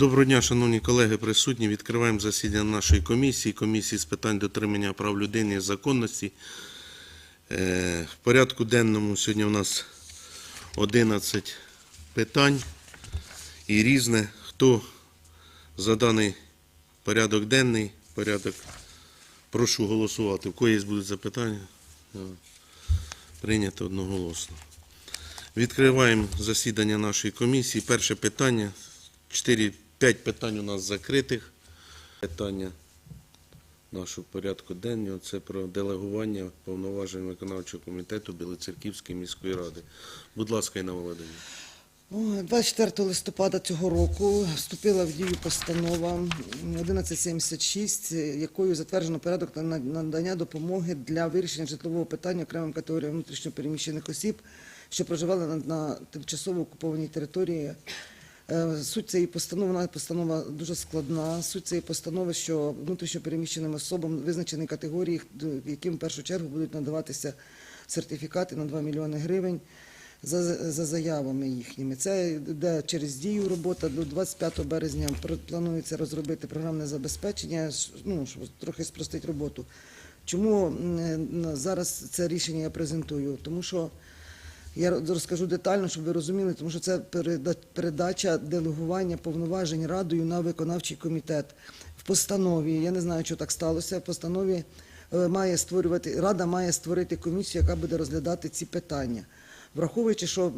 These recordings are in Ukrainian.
Доброго дня, шановні колеги, присутні. Відкриваємо засідання нашої комісії, комісії з питань дотримання прав людини і законності. Е, В порядку денному сьогодні у нас 11 питань і різне. Хто за даний порядок денний, порядок, прошу голосувати. У когось будуть запитання? Е, Прийнято одноголосно. Відкриваємо засідання нашої комісії. Перше питання. 4, 5 питань у нас закритих. Питання нашого порядку денного це про делегування повноважень виконавчого комітету Білоцерківської міської ради. Будь ласка, Інна Володимирівна. 24 листопада цього року вступила в дію постанова 1176, якою затверджено порядок на- надання допомоги для вирішення житлового питання окремим категоріям внутрішньопереміщених осіб, що проживали на тимчасово окупованій території. Е, Суть цієї постанови, вона постанова дуже складна. Суть цієї постанови, що внутрішньопереміщеним особам визначені категорії, яким в першу чергу будуть надаватися сертифікати на 2 мільйони гривень за, за заявами їхніми. Це йде через дію робота. До 25 березня планується розробити програмне забезпечення, ну, щоб трохи спростити роботу. Чому е, зараз це рішення я презентую? Тому що я роз- розкажу детально, щоб ви розуміли, тому що це переда- передача делегування повноважень радою на виконавчий комітет. В постанові, я не знаю, що так сталося, в постанові е, має створювати, рада має створити комісію, яка буде розглядати ці питання. Враховуючи, що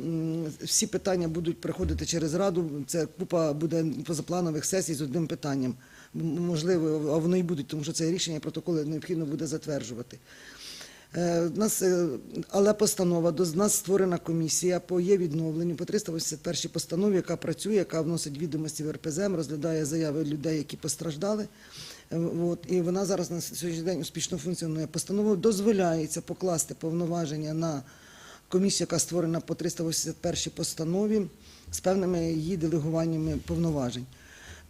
всі питання будуть приходити через раду, це купа буде позапланових сесій з одним питанням. Можливо, а воно і будуть, тому що це рішення протоколи необхідно буде затверджувати. Е, Нас, е, але постанова до нас створена комісія по є відновленню по 381 постанові, яка працює, яка вносить відомості в РПЗМ, розглядає заяви людей, які постраждали. Е, і вона зараз на сьогоднішній день успішно функціонує. Постановою дозволяється покласти повноваження на комісію, яка створена по 381 постанові з певними її делегуваннями повноважень.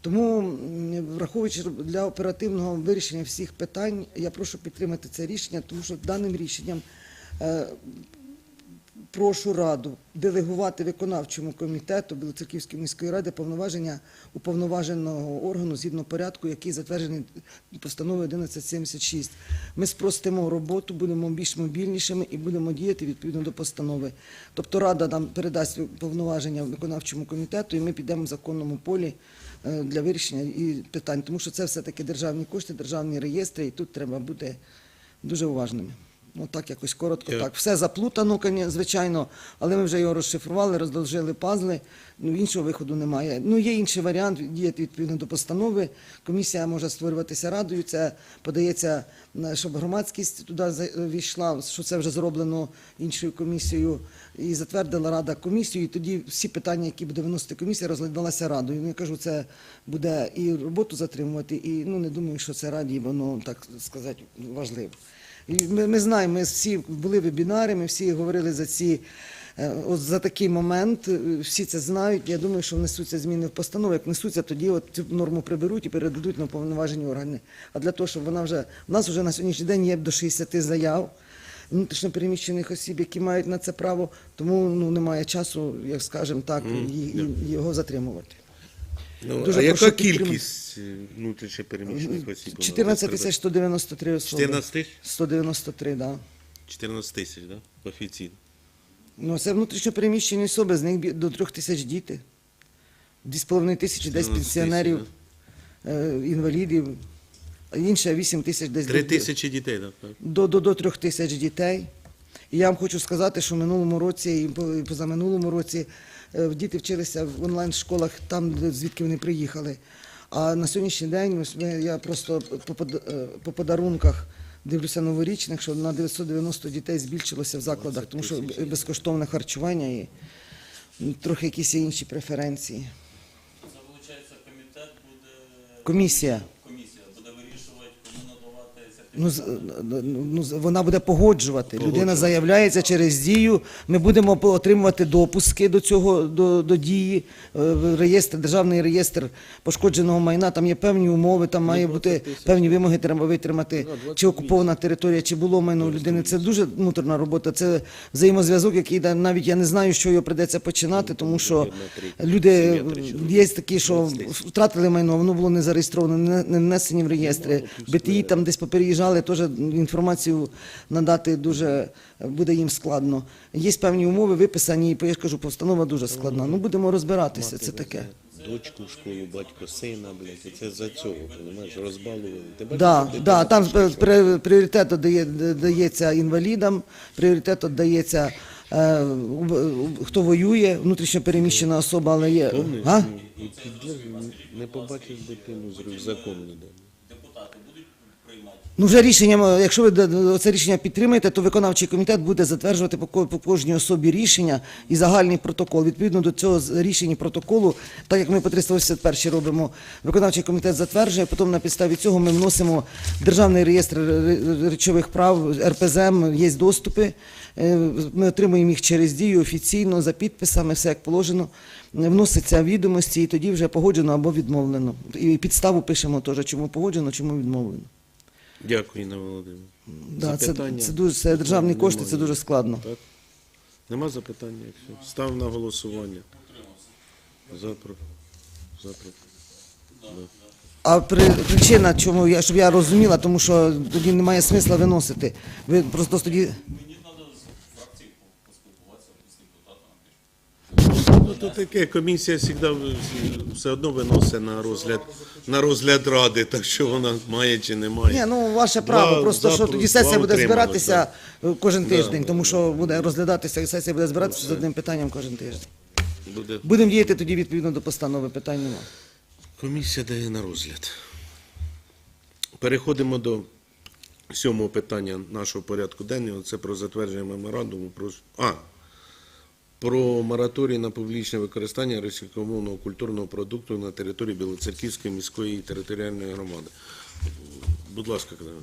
Тому, враховуючи для оперативного вирішення всіх питань, я прошу підтримати це рішення, тому що даним рішенням е, прошу раду делегувати виконавчому комітету Білоцерківської міської ради повноваження уповноваженого органу згідно порядку, який затверджений постановою 1176. Ми спростимо роботу, будемо більш мобільнішими і будемо діяти відповідно до постанови. Тобто рада нам передасть повноваження виконавчому комітету, і ми підемо в законному полі для вирішення і питань, тому що це все-таки державні кошти, державні реєстри, і тут треба бути дуже уважними. Ну так якось коротко. Я- Так, все заплутано, звичайно, але ми вже його розшифрували, роздовжили пазли. Ну іншого виходу немає. Ну є інший варіант діяти відповідно до постанови. Комісія може створюватися радою. Це подається, щоб громадськість туди за- війшла, що це вже зроблено іншою комісією, і затвердила рада комісію. І тоді всі питання, які буде виносити комісія, розглядалася радою. Ну, я кажу, це буде і роботу затримувати, і ну не думаю, що це раді, воно так сказати важливо. Ми, ми знаємо, ми всі були вебінари, ми всі говорили за ці. е, От за такий момент е, всі це знають. Я думаю, що внесуться зміни в постанову. Як внесуться, тоді от цю норму приберуть і передадуть на повноважені органи. А для того, щоб вона вже в нас вже на сьогоднішній день є до 60 заяв внутрішньопереміщених осіб, які мають на це право, тому ну немає часу, як скажемо так, і, і- його затримувати. Ну, Дуже а яка прошу підтримати. кількість е, внутрішньо переміщених осіб? 14 тисяч 193 особи. 14 тисяч? 193, так. Да. 14 тисяч? Да? Офіційно. Ну, це внутрішньо переміщені особи, з них до трьох тисяч діти. Дві з половиною тисячі десь 14 тисяч, пенсіонерів, е, інвалідів, а інше вісім тисяч десь Три до- тисячі дітей, так? до, до, до трьох тисяч дітей. І я вам хочу сказати, що в минулому році і по- і позаминулому році діти вчилися в онлайн-школах там, звідки вони приїхали. А на сьогоднішній день я просто по, е, по подарунках дивлюся новорічних, що на 990 дітей збільшилося в закладах, тому що безкоштовне харчування і трохи якісь інші преференції. Це виходить, комітет буде Комісія. Ну, з- ну, вона буде погоджувати. Людина заявляється через дію. Ми будемо отримувати допуски до цього до, до дії. Е, Реєстр, державний реєстр пошкодженого майна. Там є певні умови, там має бути певні вимоги. Треба витримати, чи окупована територія, чи було майно у людини. Це дуже внутрішня робота. Це взаємозв'язок, який навіть я не знаю, що його придеться починати, тому що люди є такі, що втратили майно, воно було не зареєстровано, не, не внесені в реєстри. БТІ там десь попереїжджали, теж інформацію надати дуже буде їм складно. Є певні умови виписані, і я ж кажу, постанова дуже складна. Ну будемо розбиратися. Це таке. Дочку в школу, батько сина, блядь, і це за цього, розумієш, розбалували. Ти Да, да, там пріоритет дає, дається інвалідам, пріоритет дається е, у- у- хто воює, внутрішньо переміщена особа, але є. Помниш? А? І піде, не побачиш дитину з рюкзаком ніде. Ну, вже рішенням, якщо ви це рішення підтримаєте, то виконавчий комітет буде затверджувати по кожній особі рішення і загальний протокол. Відповідно до цього рішення протоколу, так як ми по 381 робимо, виконавчий комітет затверджує, потім на підставі цього ми вносимо державний реєстр речових прав, РПЗМ, є доступи. Е, Ми отримуємо їх через дію офіційно, за підписами, все як положено. Вносяться відомості, і тоді вже погоджено або відмовлено. І підставу пишемо теж, чому погоджено, чому відмовлено. Дякую, Інна Володимир. Да, це, Запитання? це дуже це державні Немає. кошти, це дуже складно. Так? Нема запитання, якщо. Став на голосування. За, про... За, про... А при, причина, чому я щоб я розуміла, тому що тоді немає смисла виносити. Ви просто тоді. Ну, то таке, комісія завжди все одно виносить на розгляд, на розгляд ради, так що вона має чи не має. Ні, ну ваше право. Два просто що тоді сесія два буде збиратися е, кожен тиждень, тому що буде розглядатися, сесія буде збиратися з одним питанням кожен тиждень. Буде. Будемо діяти тоді відповідно до постанови. Питань немає. Комісія дає на розгляд. Переходимо до сьомого питання нашого порядку денного. Це про затвердження меморандуму про а, про мораторій на публічне використання російськомовного культурного продукту на території Білоцерківської міської територіальної громади. Будь ласка, Катерина.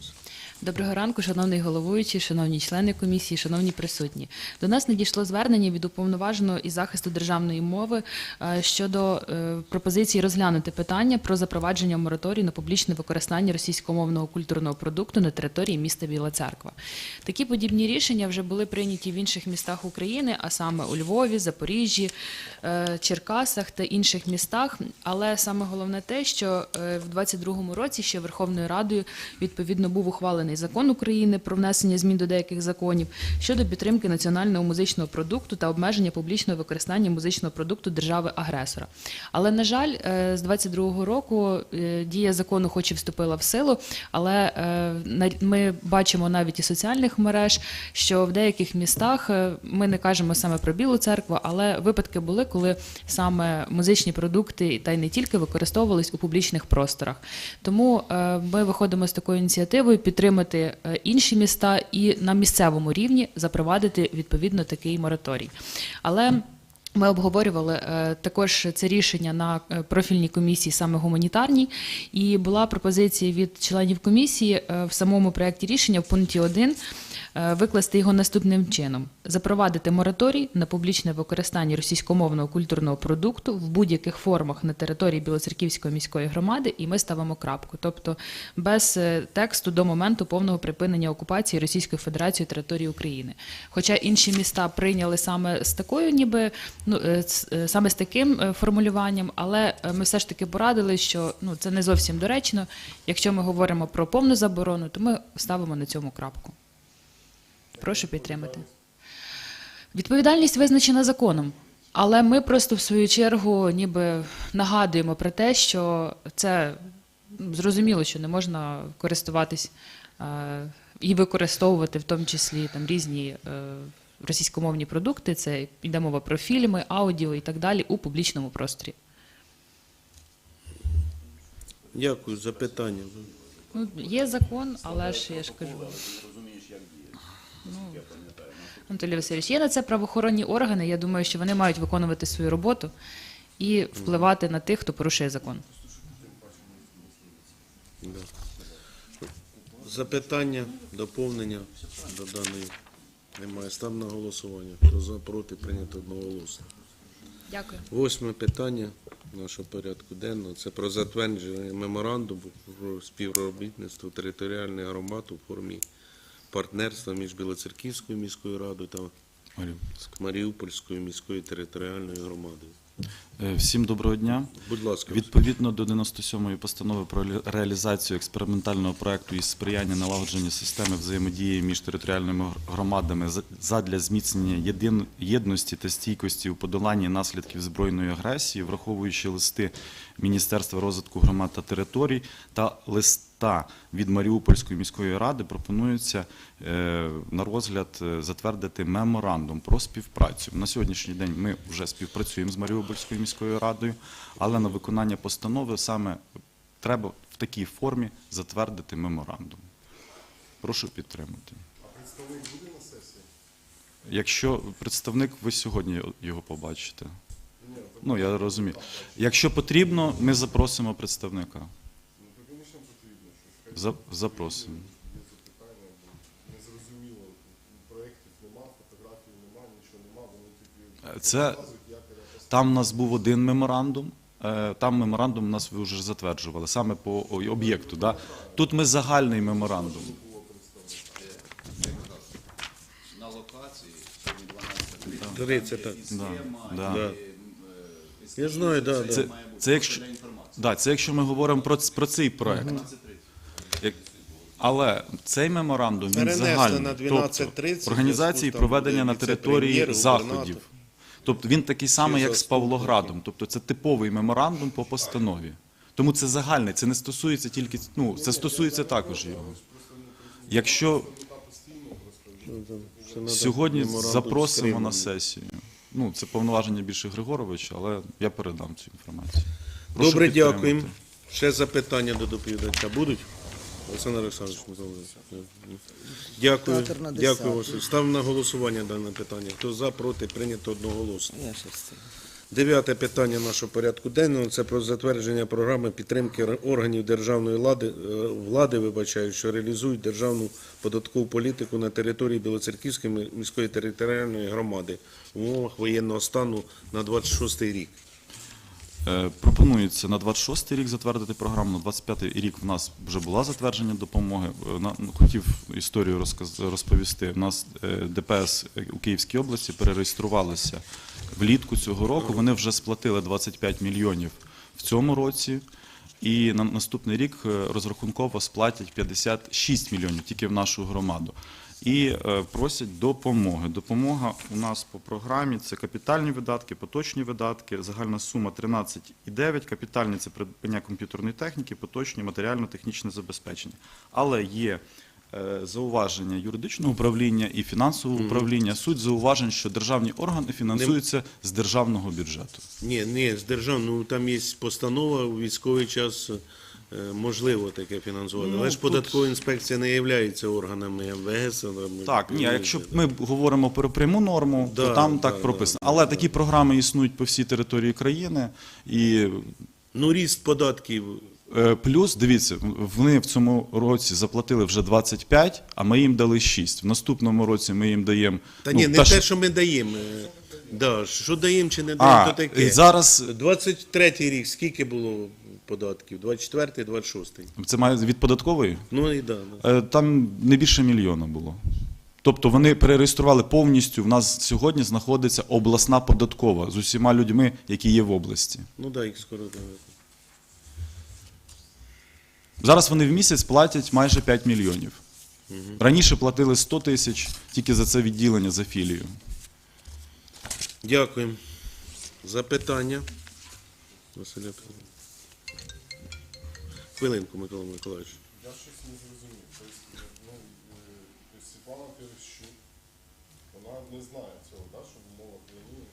Доброго ранку, шановний головуючий, шановні члени комісії, шановні присутні. До нас надійшло звернення від уповноваженого із захисту державної мови е, щодо е, пропозиції розглянути питання про запровадження мораторію на публічне використання російськомовного культурного продукту на території міста Біла Церква. Такі подібні рішення вже були прийняті в інших містах України, а саме у Львові, Запоріжжі, е, Черкасах та інших містах. Але саме головне те, що в 22-му році ще Верховною Радою відповідно був ухвалений закон України про внесення змін до деяких законів щодо підтримки національного музичного продукту та обмеження публічного використання музичного продукту держави-агресора. Але на жаль, е, з 22-го року е, дія закону, хоч і вступила в силу, але е, ми бачимо навіть і соціальних мереж, що в деяких містах ми не кажемо саме про Білу церкву, але випадки були, коли саме музичні продукти та й не тільки використовувались у публічних просторах. Тому ми виходимо з такою ініціативою підтримати е, інші міста і на місцевому рівні запровадити відповідно такий мораторій. Але ми обговорювали е, також це рішення на е, профільній комісії, саме гуманітарній, і була пропозиція від членів комісії е, в самому проєкті рішення в пункті 1 е, викласти його наступним чином: запровадити мораторій на публічне використання російськомовного культурного продукту в будь-яких формах на території Білоцерківської міської громади, і ми ставимо крапку, тобто без тексту до моменту повного припинення окупації Російською Федерацією території України. Хоча інші міста прийняли саме з такою, ніби ну е, е, саме з таким е, формулюванням, але ми все ж таки порадили, що ну це не зовсім доречно. Якщо ми говоримо про повну заборону, то ми ставимо на цьому крапку. Прошу підтримати. Відповідальність визначена законом, але ми просто в свою чергу ніби нагадуємо про те, що це ну, зрозуміло, що не можна користуватись е, і використовувати в тому числі там різні е, російськомовні продукти. Це йде мова про фільми, аудіо і так далі у публічному просторі. Дякую за питання. Ну, є закон, але ж я ж кажу. Ну, Анатолій Васильович, є на це правоохоронні органи. Я думаю, що вони мають виконувати свою роботу і впливати на тих, хто порушує закон. Запитання, доповнення до даної немає. Став на голосування. Хто за, проти, прийнято одноголосно. Дякую. Восьме питання нашого порядку денного це про затвердження меморандуму про співробітництво територіальних громад у формі партнерства між Білоцерківською міською радою та Маріупольською міською територіальною громадою. Е, Всім доброго дня. Будь ласка, Відповідно до 97-ї постанови про реалізацію експериментального проекту із сприяння налагодження системи взаємодії між територіальними громадами за- задля зміцнення єдин- єдності та стійкості у подоланні наслідків збройної агресії, враховуючи листи Міністерства розвитку громад та територій та листа від Маріупольської міської ради, пропонується е, на розгляд е, затвердити меморандум про співпрацю. На сьогоднішній день ми вже співпрацюємо з Маріупольською міською радою, але на виконання постанови саме треба в такій формі затвердити меморандум. Прошу підтримати. А представник буде на сесії? Якщо представник, ви сьогодні його побачите. Ну, я розумію. Якщо потрібно, ми запросимо представника. За- Запросимо. Це там у нас був один меморандум. е, Там меморандум у нас ви вже затверджували саме по об'єкту. Да? Тут ми загальний меморандум. Тридцять, так. Да, да. Да. Я знаю, да, да. Це, це, якщо, да, це якщо ми говоримо про, про цей проект. Але цей меморандум він загальний. тобто, організації проведення на території заходів. Тобто він такий самий, як з. Павлоградом. Тобто це типовий меморандум по постанові. Тому це загальний, це не стосується тільки, ну, це стосується також його. Якщо сьогодні запросимо на сесію, ну це повноваження більше Григоровича, але я передам цю інформацію. Прошу Добре, дякуємо. Ще запитання до доповідача будуть? Олександр Олександрович, Дякую. Театр на Дякую. Василь. Став на голосування дане питання. Хто за, проти, прийнято одноголосно. Я ще. Дев'яте питання нашого порядку денного це про затвердження програми підтримки органів державної влади, е, влади вибачаю, що реалізують державну податкову політику на території Білоцерківської міської територіальної громади в умовах воєнного стану на 26 рік. Е, Пропонується на 26 рік затвердити програму. На 25 рік в нас вже була затвердження допомоги. Е, ну, Хотів історію розповісти. У нас е, ДПС у Київській області перереєструвалися влітку цього року. Вони вже сплатили 25 мільйонів в цьому році. І на наступний рік розрахунково сплатять 56 мільйонів тільки в нашу громаду. І е, просять допомоги. Допомога у нас по програмі це капітальні видатки, поточні видатки, загальна сума 13,9, капітальні це придбання комп'ютерної техніки, поточні матеріально-технічне забезпечення. Але є е, зауваження юридичного управління і фінансового управління. Суть зауважень, що державні органи фінансуються з державного бюджету. Ні, ні, з державного там є постанова у військовий час. Е, Можливо таке фінансувати, Ну, але ж тут- податкова інспекція не є органами МВС. Так, ні, якщо ми говоримо про пряму норму, Да, то там да, так да, прописано. да, Але да. такі програми існують по всій території країни. І Ну, ріст податків. е, плюс, дивіться, вони в цьому році заплатили вже 25, а ми їм дали 6. В наступному році ми їм даємо. Та ну, ні, не та те, ж- що ми даємо. Да, що даємо чи не даємо, то таке. зараз 23-й рік скільки було податків? 24-й, 26-й. це має від податкової. Ну і да. да. Е, Там не більше мільйона було. Тобто вони перереєстрували повністю. В нас сьогодні знаходиться обласна податкова з усіма людьми, які є в області. Ну да, їх скоро. да. Зараз вони в місяць платять майже 5 мільйонів. Раніше платили 100 тисяч тільки за це відділення за філію. Дякуємо. Запитання. Василя Петровича. Хвилинку, Микола Миколаївич. Я щось не зрозумів. Тобто, ну, е, Світлана Терещук, вона не знає цього, да, що в умовах війни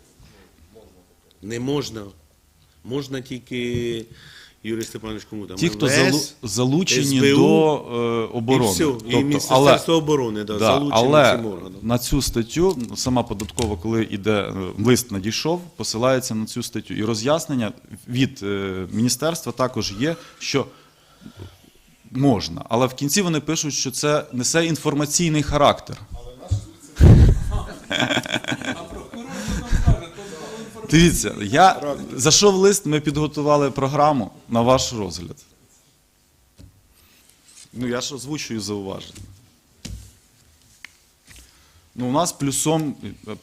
ну, можна таке. Не можна. Можна тільки Юрій Степанович кому там? Ті, хто МВС, залучені СБУ, до е, оборони. І все. Тобто, і Міністерство оборони, да, Да, залучені але цим органом. на цю статтю сама податкова, коли йде е, лист надійшов, посилається на цю статтю. І роз'яснення від е, міністерства також є, що Можна, але в кінці вони пишуть, що це несе інформаційний характер. Дивіться, я зайшов лист, ми підготували програму на ваш розгляд. Ну, я ж озвучую зауваження. Ну, у нас плюсом,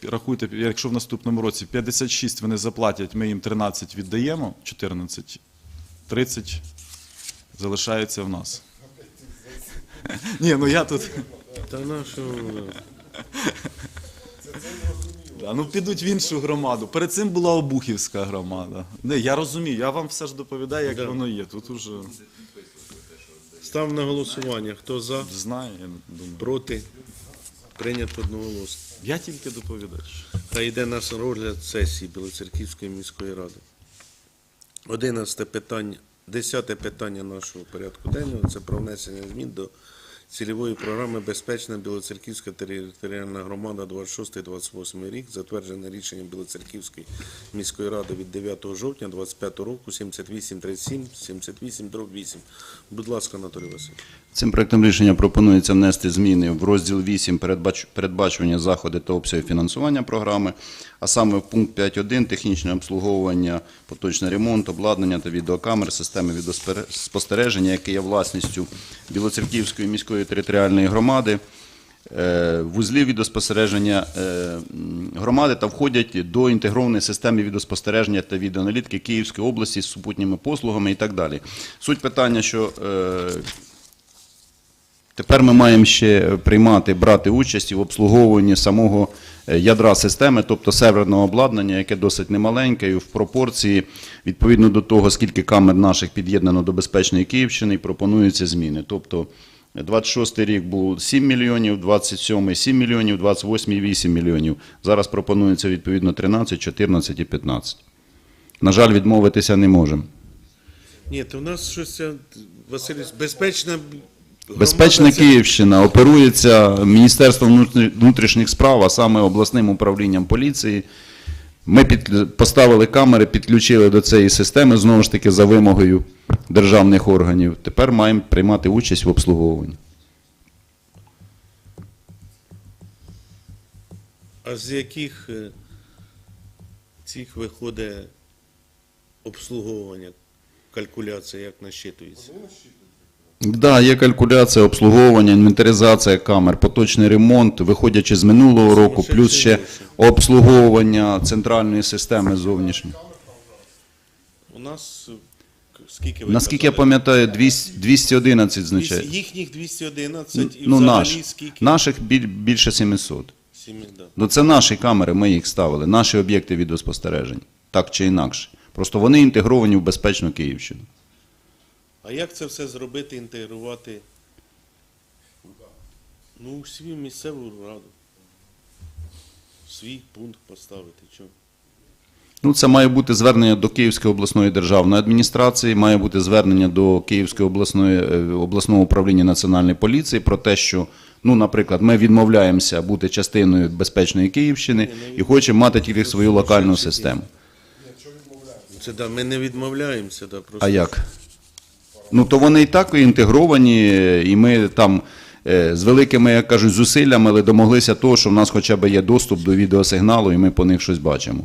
рахуйте, якщо в наступному році 56 вони заплатять, ми їм 13 віддаємо, 14, 30 залишається в нас. Ні, ну я тут. Та на що? Да, ну підуть в іншу громаду. Перед цим була Обухівська громада. Не, я розумію, я вам все ж доповідаю, як Да. воно є. Тут уже Став на голосування. Хто за, знаю, я думаю. проти? Прийнято одноголосно. Я тільки доповідач. Хай йде наш розгляд сесії Білоцерківської міської ради. Одинадцяте питання, десяте питання нашого порядку денного це про внесення змін до цільової програми Безпечна Білоцерківська територіальна громада 26-28 рік, затверджене рішенням Білоцерківської міської ради від 9 жовтня 25 року 7837 78 8. Будь ласка, Анатолій Васильович. Цим проектом рішення пропонується внести зміни в розділ 8 передбач- передбачування заходи та обсяги фінансування програми, а саме в пункт 5.1 технічне обслуговування, поточний ремонт, обладнання та відеокамер системи відеоспостереження, яке є власністю Білоцерківської міської територіальної громади. е, Вузлі відеоспостереження е, громади та входять до інтегрованої системи відеоспостереження та відеоаналітики Київської області з супутніми послугами і так далі. Суть питання, що е, Тепер ми маємо ще приймати, брати участь в обслуговуванні самого ядра системи, тобто серверного обладнання, яке досить немаленьке, і в пропорції, відповідно до того, скільки камер наших під'єднано до безпечної Київщини, і пропонуються зміни. Тобто 26 рік був 7 мільйонів, 27 7 мільйонів, 28 8 мільйонів. Зараз пропонується відповідно 13, 14 і 15. На жаль, відмовитися не можемо. Ні, то в нас щось, це, Васильович, безпечна Безпечна Київщина оперується Міністерством внутрішніх справ, а саме обласним управлінням поліції. Ми під, поставили камери, підключили до цієї системи, знову ж таки, за вимогою державних органів. Тепер маємо приймати участь в обслуговуванні. А з яких е, цих виходить обслуговування, калькуляція, як насчитується? Так, да, є калькуляція, обслуговування, інвентаризація камер, поточний ремонт, виходячи з минулого року, плюс ще обслуговування центральної системи зовнішньої. У нас скільки ви Наскільки я казали? пам'ятаю, 200 211 Двісті- значить. Їхніх 211 і Ну, взагалі наш. скільки? Наших біль- більше 700. Сім'ї, да. Ну, це наші камери, ми їх ставили, наші об'єкти відеоспостережень, так чи інакше. Просто вони інтегровані в безпечну Київщину. А як це все зробити, інтегрувати? Ну, у свою місцеву раду. Свій пункт поставити. Чого? Ну, це має бути звернення до Київської обласної державної адміністрації, має бути звернення до Київської обласної е, обласного управління національної поліції про те, що, ну, наприклад, ми відмовляємося бути частиною безпечної Київщини і хочемо мати тільки свою локальну систему. Це да, ми не відмовляємося, да, просто. А як? Ну, то вони і так інтегровані, і ми там е, з великими, як кажуть, зусиллями, але домоглися того, що в нас хоча б є доступ до відеосигналу, і ми по них щось бачимо.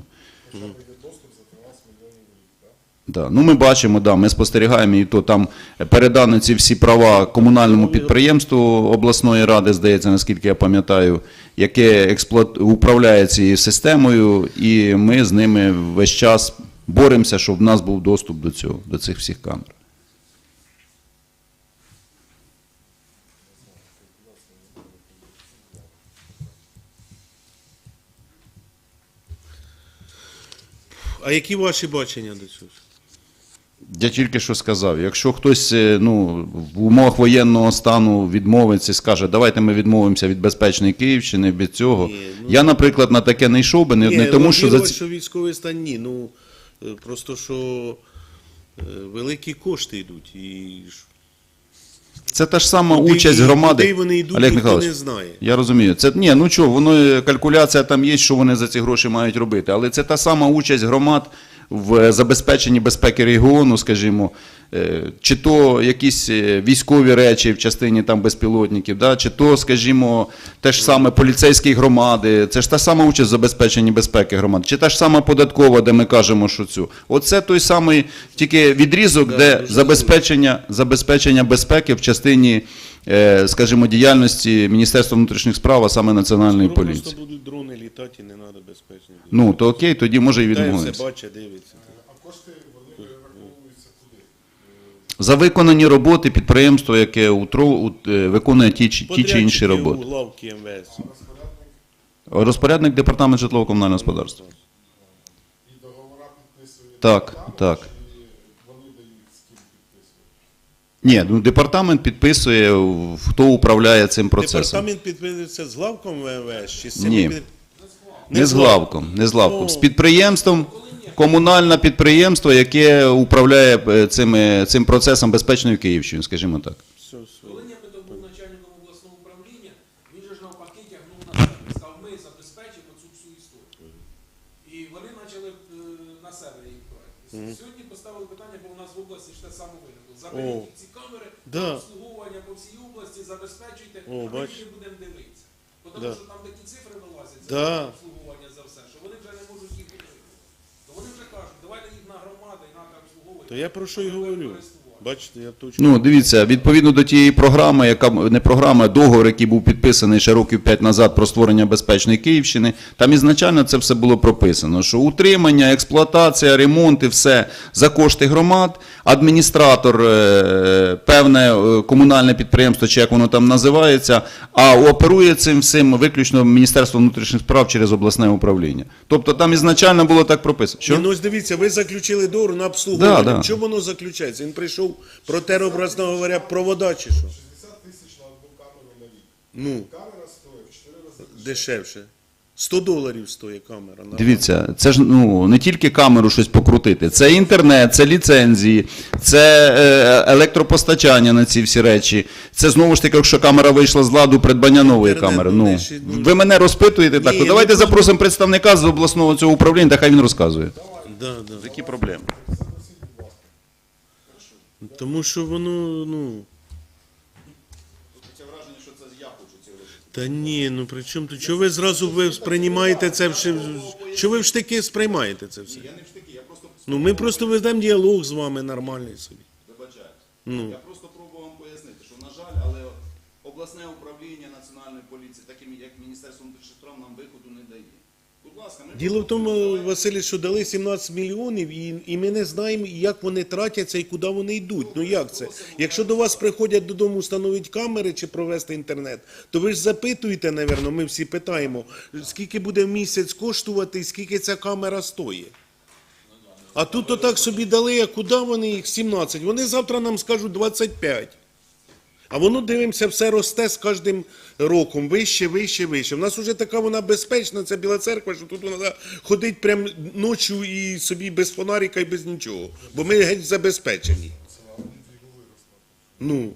Да. Ну, ми бачимо, да, ми спостерігаємо, і то там передані ці всі права комунальному підприємству обласної ради, здається, наскільки я пам'ятаю, яке експлуат... управляє цією системою, і ми з ними весь час боремося, щоб в нас був доступ до цього, до цих всіх камер. А які ваші бачення до цього? Я тільки що сказав, якщо хтось е, ну, в умовах воєнного стану відмовиться і скаже, давайте ми відмовимося від безпечної Київщини, від цього. Ні, ну- Я, наприклад, на таке не йшов би, не, не тому, що за що військовий стан ні. Ну, е, просто що е, великі кошти йдуть. І це та ж сама Куди- участь громади. куди вони йдуть, Олег ніхто Михайлович, не знає. Я розумію. Це ні, ну що, воно е, калькуляція там є, що вони за ці гроші мають робити. Але це та сама участь громад в е, забезпеченні безпеки регіону, скажімо, чи то якісь е, військові речі в частині там безпілотників, да, чи то, скажімо, те ж саме поліцейські громади, це ж та сама участь в забезпеченні безпеки громад, чи та ж сама податкова, де ми кажемо, що цю. Оце той самий тільки відрізок, де забезпечення, забезпечення безпеки в частині, е, скажімо, діяльності Міністерства внутрішніх справ, а саме Національної Скоро поліції. Просто будуть дрони літати і не треба безпечно. Ну, то окей, тоді може і відмовитися. бачить, дивиться. А кошти вони перераховуються куди? За виконані роботи підприємство, яке утро, ут- е, виконує ті, чи- ті чи інші Подрядчики роботи. у главки МВС. Розпорядник департамент житлово-комунального господарства. І договора підписують Так, так. вони дають з ким підписують? Ні, ну департамент підписує, в- хто управляє цим процесом. Департамент підписується з главком МВС чи з цим Ні. під- Не з главком, не з главком. О. З підприємством, комунальне підприємство, яке управляє е, цим, е, цим процесом безпечною Київщини, скажімо так. Коли Нєпетов був начальником обласного управління, він же ж навпаки тягнув на себе. Сказав, ми забезпечимо цю всю історію. І вони почали е, на себе їх брати. Сьогодні поставили питання, бо у нас в області ж те саме виникло. Заберіть ці камери, Да. обслуговування по всій області, забезпечуйте, О, а ми бач. будемо дивитися. Бо Тому Да. що там такі цифри вилазять за Да. обслуговування за все, що вони вже не можуть їх вони вже кажуть, давайте їх на громади і на обслуговувати. То я про що й говорю. Бачите, я точно. Ну, дивіться, відповідно до тієї програми, яка не програма, а договор, який був підписаний ще років 5 назад про створення безпечної Київщини, там ізначально це все було прописано, що утримання, експлуатація, ремонт і все за кошти громад, адміністратор, е, певне е, комунальне підприємство, чи як воно там називається, а оперує цим всім виключно Міністерство внутрішніх справ через обласне управління. Тобто там ізначально було так прописано. Що? Ну, ось дивіться, ви заключили договор на обслуговування. Да, да. Чому воно заключається? Він прийшов про теробразно говоря, провода чи що? 60 тисяч на одну камеру на рік. Ну, Камера стоїть в 4 рази дешевше. 100 доларів стоїть камера. на- Дивіться, це ж ну не тільки камеру щось покрутити, це інтернет, це ліцензії, це е, електропостачання на ці всі речі. Це знову ж таки, якщо камера вийшла з ладу, придбання нової Інтернет, камери. ну, Ну ще, ну, ви мене розпитуєте так. Ні, ну, давайте тут- запросимо представника з обласного цього управління, та хай він розказує. Да, да. Які проблеми? Тому що воно, ну. Та ні, ну при чому тут? Чого ви зразу ви сприймаєте це в Чого ви в штики сприймаєте це все? Я не в штики, я просто. Ну ми просто ведемо діалог з вами нормальний собі. Вибачайте. Ну. Я просто пробував вам пояснити, що, на жаль, але обласне управління національної поліції, так як Міністерство внутрішніх справ, нам виходу не дає. Діло в тому, Василь, що дали 17 мільйонів, і, ми не знаємо, як вони тратяться і куди вони йдуть. Ну як це? Якщо до вас приходять додому встановити камери чи провести інтернет, то ви ж запитуєте, напевно, ми всі питаємо, скільки буде місяць коштувати і скільки ця камера стоїть. А тут отак собі дали, а куди вони їх 17? Вони завтра нам скажуть 25. А воно дивимося, все росте з кожним роком, вище, вище, вище. У нас вже така вона безпечна, ця біла церква, що тут вона ходить прям ночі і собі без фонарика і без нічого. Бо ми геть забезпечені. Ну,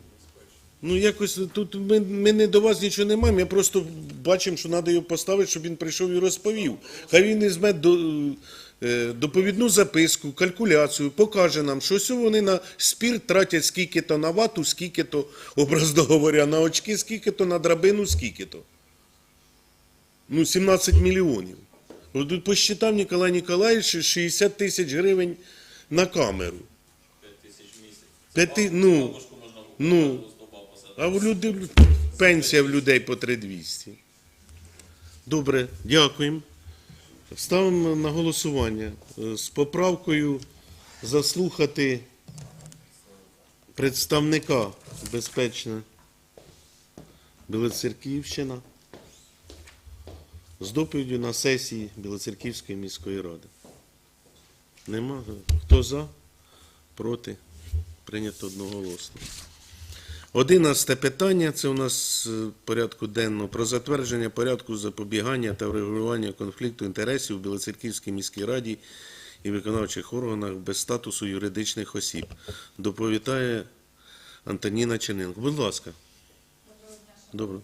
ну якось тут ми, ми не до вас нічого не маємо. Ми просто бачимо, що треба його поставити, щоб він прийшов і розповів. Хай він візьме до, доповідну записку, калькуляцію, покаже нам, що ось вони на спірт тратять скільки-то на вату, скільки-то, образно говоря, на очки, скільки-то, на драбину, скільки-то. Ну, 17 мільйонів. От тут посчитав Ніколай Ніколаєвич 60 тисяч гривень на камеру. 5 тисяч ну, ну, а в люди, пенсія в людей по 3200. Добре, дякуємо. Ставимо на голосування е, з поправкою заслухати представника безпечна Білоцерківщина з доповіддю на сесії Білоцерківської міської ради. Нема? Хто за? Проти? Прийнято одноголосно. Одинадцяте питання це у нас е, порядку денного про затвердження порядку запобігання та врегулювання конфлікту інтересів у Білоцерківській міській раді і виконавчих органах без статусу юридичних осіб. Доповідає Антоніна Черненко. Будь ласка. Добре.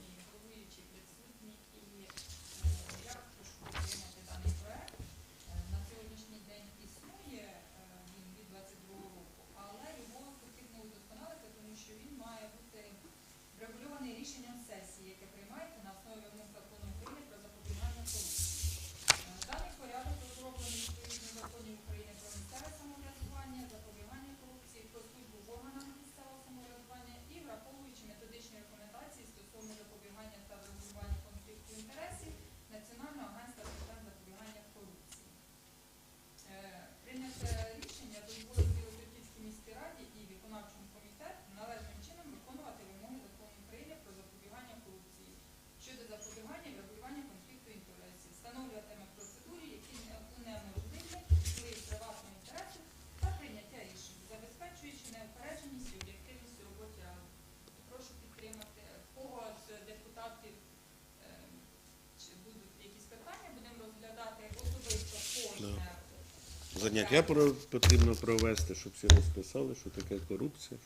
Заняття потрібно провести, щоб всі розписали, що таке корупція.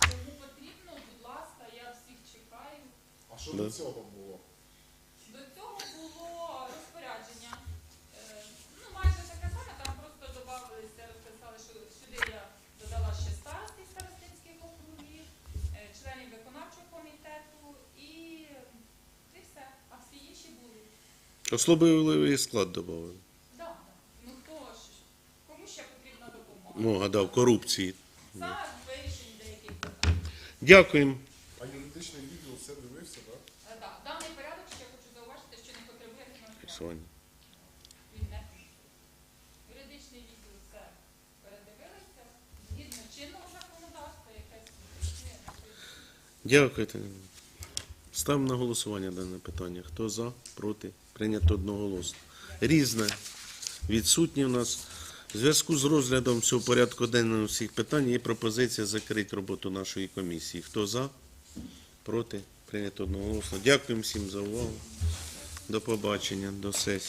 Кому потрібно, будь ласка, я всіх чекаю. А що до цього було? До цього було розпорядження. Е, Ну, майже таке саме, там просто додавалися, розписали, що сюди я додала ще старості старостинських округів, е, членів виконавчого комітету і, і все. А всі інші були. Особливий склад додали. Да, да. Ну хто ж, кому ще потрібна допомога? Ну, гадав, корупції. Дякуємо. А юридичний відділ все дивився, так? Е, да, Даний порядок ще хочу зауважити, що не потребує фінансування. Він не юридичний відділ все передивилися згідно чинного законодавства, якесь існує. Дякуйте. Ставимо на голосування дане питання. Хто за, проти? Прийнято одноголосно. Різне. Відсутні в нас. В зв'язку з розглядом цього порядку денного всіх питань є пропозиція закрити роботу нашої комісії. Хто за, проти? Прийнято одноголосно. Дякуємо всім за увагу. До побачення, до сесії.